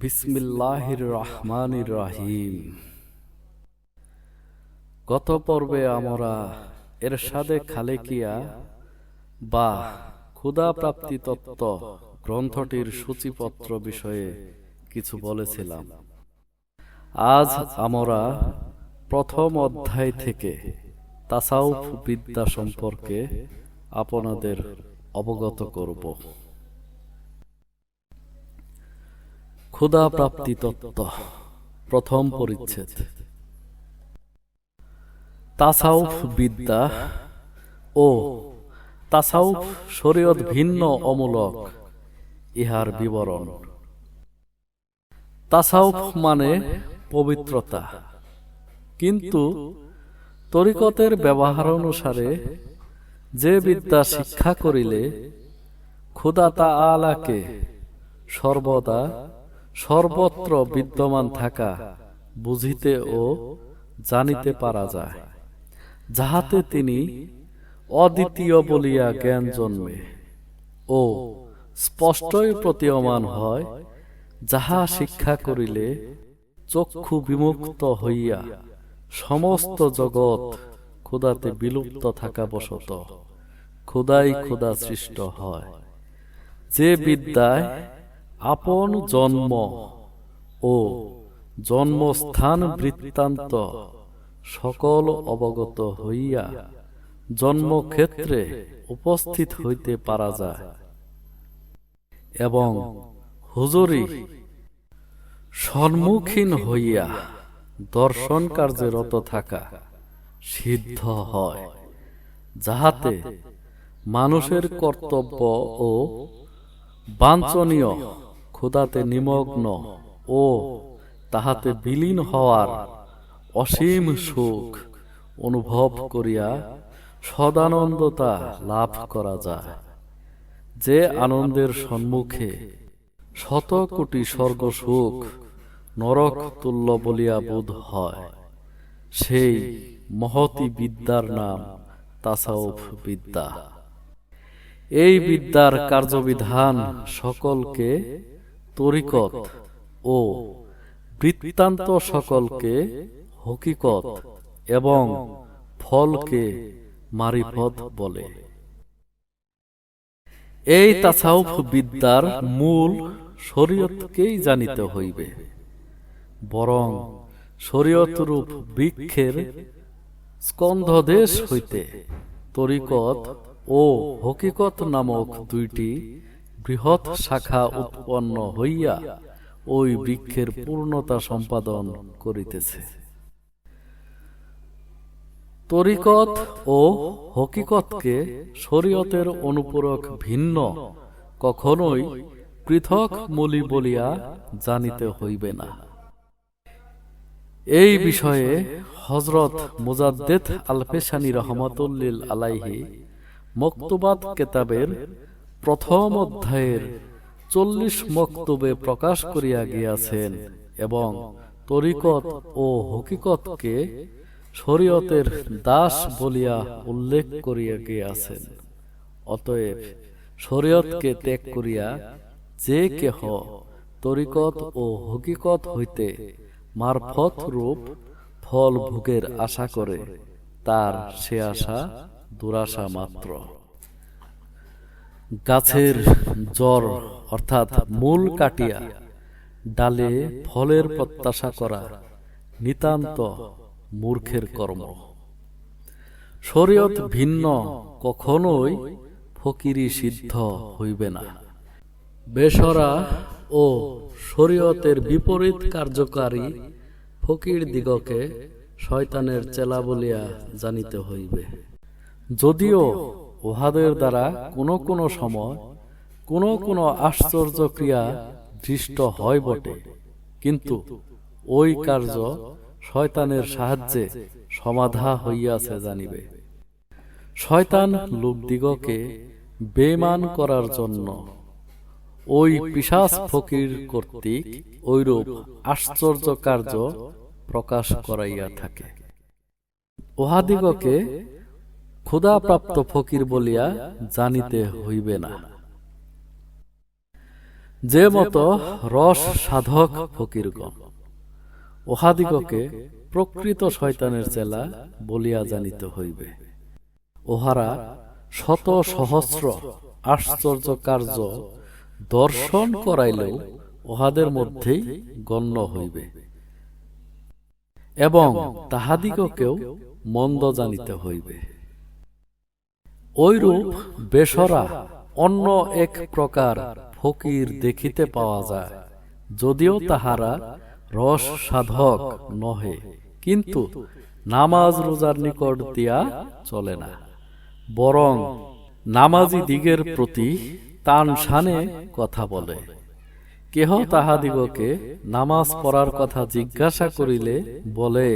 বিসমিল্লাহির রহমানির রহিম। গত পর্বে আমরা এরশাদে খালেকিয়া বা ক্ষুধা প্রাপ্তি তত্ত্ব গ্রন্থটির সূচিপত্র বিষয়ে কিছু বলেছিলাম। আজ আমরা প্রথম অধ্যায় থেকে তাসাউফ বিদ্যা সম্পর্কে আপনাদের অবগত করব। ক্ষুধা প্রাপ্তি তত্ত্ব প্রথম পরিচ্ছেদ। তাসাউফ বিদ্যা ও তাসাউফ শরীয়ত ভিন্ন অমূলক, ইহার বিবরণ। তাসাউফ মানে পবিত্রতা। কিন্তু তরিকতের ব্যবহার অনুসারে যে বিদ্যা শিক্ষা করিলে ক্ষুদা তা আলাকে সর্বদা সর্বত্র বিদ্যমান থাকা, বুঝিতে ও জানিতে পারা যায়, যাহাতে তিনি অদ্বিতীয় বলিয়া জ্ঞান জন্মে ও স্পষ্টই প্রতীয়মান হয়, যাহা শিক্ষা করিলে চক্ষু বিমুক্ত হইয়া সমস্ত জগৎ ক্ষুদাতে বিলুপ্ত থাকা বশত ক্ষুদাই ক্ষুদা সৃষ্ট হয়। যে বিদ্যায় আপন জন্ম ও জন্মস্থান বৃত্তান্ত সকল অবগত হইয়া জন্মক্ষেত্রে উপস্থিত হইতে পারা যায়। এবং হুজুরি সম্মুখীন হইয়া দর্শন কার্যে রত থাকা সিদ্ধ হয়, যাহাতে মানুষের কর্তব্য ও বাঞ্ছনীয় ক্ষুদাতে নিমগ্ন ও তাহাতে বিলীন হওয়ার অসীম সুখ অনুভব করিয়া সদানন্দতা লাভ করা যায়। যে আনন্দের সম্মুখে শত কোটি স্বর্গ সুখ নরক তুল্য বলিয়া বোধ হয়, সেই মহতি বিদ্যার নাম তাসাউফ বিদ্যা। এই বিদ্যার কার্যবিধান সকলকে তরিকত ও বৃত্তান্ত সকলকে হকিকত এবং ফলকে মারিফত বলে। এই তাসাউফ বিদ্যার মূল শরীয়তকেই জানিতে হইবে। বরং শরীয়তরূপ বৃক্ষের স্কন্ধদেশ হইতে তরিকত ও হকিকত নামক দুইটি বৃহৎ শাখা উৎপন্ন হইয়া ওই বৃক্ষের পূর্ণতা সম্পাদন করিতেছে। তরিকত ও হকিকতকে শরীয়তের অনুপূরক ভিন্ন, কখনোই পৃথক মূলি বলিয়া জানিতে হইবে না। এই বিষয়ে হজরত মুজাদ্দেদ আলফেসানি রহমতুল্লিল আলাইহি মক্তবাদ কেতাবের প্রথম অধ্যায়ের চল্লিশ মক্তবে প্রকাশ করিয়া গিয়াছেন এবং তরিকত ও হকিকতকে শরীয়তের দাস বলিয়া উল্লেখ করিয়া গিয়াছেন। অতএব শরীয়তকে ত্যাগ করিয়া যে কেহ তরিকত ও হকিকত হইতে মারফত রূপ ফল ভোগের আশা করে, তার সে আশা দুরাশা মাত্র। গাছের জ্বর, অর্থাৎ মূল কাটিয়া, ডালে ফলের প্রত্যাশা করা নিতান্ত মূর্খের কর্ম। শরীয়ত ভিন্ন, কখনোই ফকিরি সিদ্ধ হইবে না। বেসরা ও শরীয়তের বিপরীত কার্যকারী ফকির দিগকে শয়তানের চেলা বলিয়া জানিতে হইবে। যদিও উহাদের দ্বারা কোনো কোনো সময় কোনো কোনো আশ্চর্য ক্রিয়া দৃষ্ট হয় বটে। কিন্তু ওই কার্য শয়তানের সাহায্যে সমাধা হইয়াছে জানিবে। শয়তান লোকদিগকে বেমান করার জন্য ওই পিসাস ফকির কর্তৃক ঐরূপ আশ্চর্য কার্য প্রকাশ করাইয়া থাকে। উহাদিগকে ক্ষুধাপ্রাপ্ত ফকির বলিয়া জানিতে হইবে না। যে মতো রস সাধক ফকিরগণ, উহাদিগকে প্রকৃত শয়তানের চেলা বলিয়া জানিতে হইবে। উহারা শত সহস্র আশ্চর্য কার্য দর্শন করাইলেও উহাদের মধ্যেই গণ্য হইবে এবং তাহাদিগকেও মন্দ জানিতে হইবে। ঐরূপ বেসরা অন্য এক প্রকার ফকির দেখিতে পাওয়া যায়। যদিও তাহারা রস সাধক নহে কিন্তু নামাজ রোজার নিকট দিয়া চলে না। বরং নামাজি দিগের প্রতি তান শানে কথা বলে। কেহ তাহাদিগকে নামাজ পড়ার কথা জিজ্ঞাসা করিলে বলে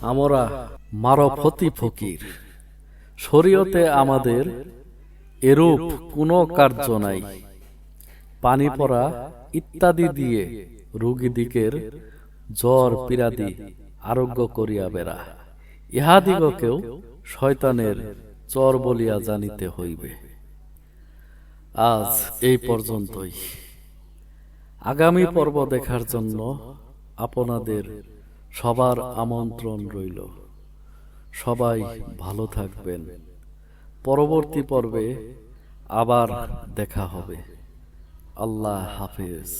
আমরা মারফতি ফকির। শরীয়তে আমাদের এরূপ কোনো কার্য নাই। পানি পড়া ইত্যাদি দিয়ে রোগীদিগের জ্বর পীড়াদি আরোগ্য করিয়া বেড়া। ইহাদিগকেও শয়তানের চর বলিয়া জানিতে হইবে। আজ এই পর্যন্তই। আগামী পর্ব দেখার জন্য আপনাদের সবার আমন্ত্রণ রইল। সবাই ভালো থাকবেন। পরবর্তী পর্বে আবার দেখা হবে। আল্লাহ হাফেজ।